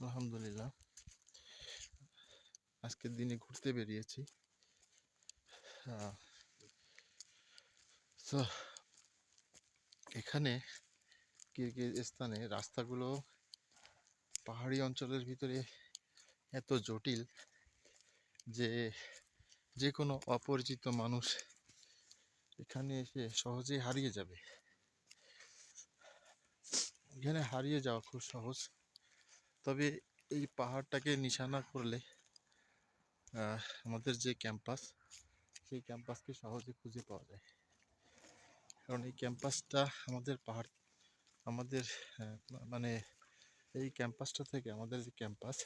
আলহামদুলিল্লাহ। আজকের দিনে ঘুরতে বেরিয়েছি। তো এখানে স্থানে রাস্তাগুলো পাহাড়ি অঞ্চলের ভিতরে এত জটিল যে যে কোনো অপরিচিত মানুষ এখানে এসে সহজেই হারিয়ে যাবে। এখানে হারিয়ে যাওয়া খুব সহজ। তবে এই পাহাড়টাকে নিশানা করলে আমাদের যে ক্যাম্পাস, সেই ক্যাম্পাসকে সহজে খুঁজে পাওয়া যায়। কারণ এই ক্যাম্পাসটা আমাদের পাহাড়, আমাদের মানে এই ক্যাম্পাসটা থেকে, আমাদের যে ক্যাম্পাস,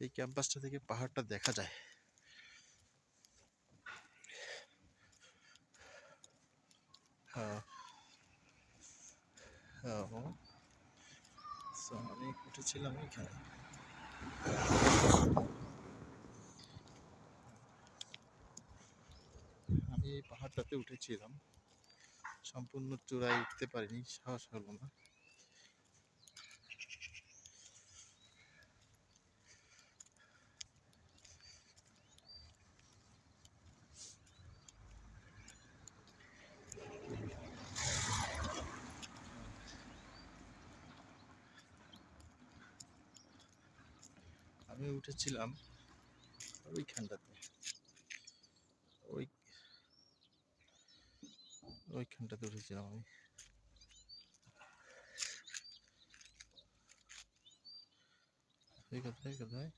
এই ক্যাম্পাসটা থেকে পাহাড়টা দেখা যায়। হ্যাঁ। হ্যাঁ উঠেছিলাম এখানে আমি এই পাহাড়টাতে উঠেছিলাম। সম্পূর্ণ চূড়ায় উঠতে পারিনি সাহস হলো না। আমি উঠেছিলাম ওইখানটাতে। ওই ওইখানটাতে উঠেছিলাম আমি। এই কোথায়।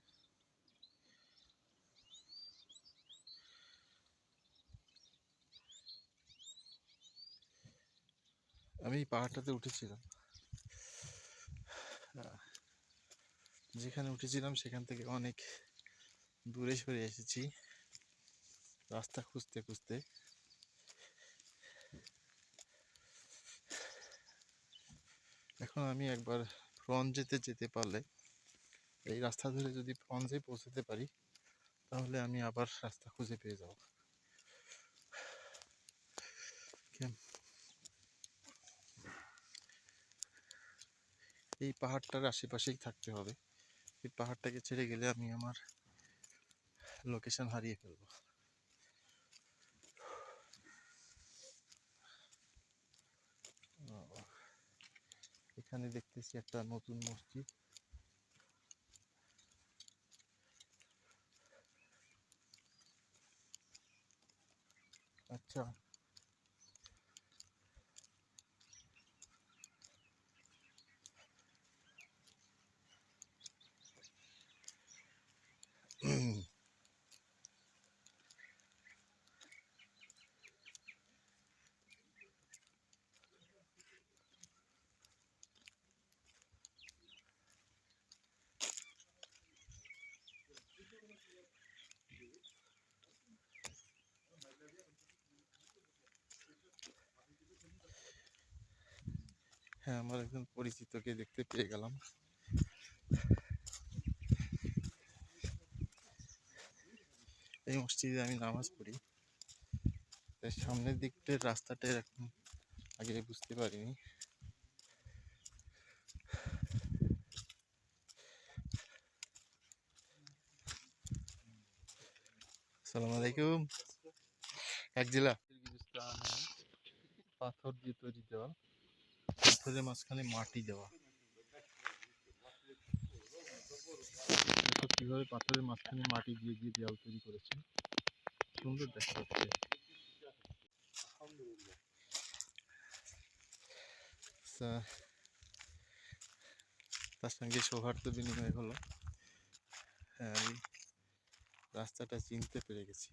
আমি এই পাহাড়টাতে উঠেছিলাম। যেখানে উঠেছিলাম সেখান থেকে অনেক দূরে সরে এসেছি। রাস্তা খুঁজতে খুঁজতে। এখন আমি একবার ফ্রঞ্জেতে যেতে পারলে, এই রাস্তা ধরে যদি ফ্রঞ্জে পৌঁছাতে পারি, তাহলে আমি আবার রাস্তা খুঁজে পেয়ে যাব। এই পাহাড়টার আশেপাশেই থাকতে হবে। এই পাহাড়টাকে ছেড়ে গেলে আমি আমার লোকেশন হারিয়ে ফেলব। এখানে দেখতেছি একটা নতুন মসজিদ। আচ্ছা হ্যাঁ আমার একজন পরিচিতকে দেখতে পেয়ে গেলাম। এই মসজিদে আমি নামাজ পড়ি। তাই সামনের দিকটার রাস্তাটা এরকম, আগে বুঝতে পারিনি। আসসালামু আলাইকুম। এক জেলা। পাথর দিয়ে তৈরি দেওয়া পাথরের মাঝখানে মাটি দেওয়া। দেখো কীভাবে পাথরের মাঝখানে মাটি দিয়ে দিয়ে দেওয়াল তৈরি করেছে। সুন্দর দেখা যাচ্ছে। তার সঙ্গে সৌহার্দ্য বিনিময় হলো। আমি রাস্তাটা চিনতে পেরে গেছি।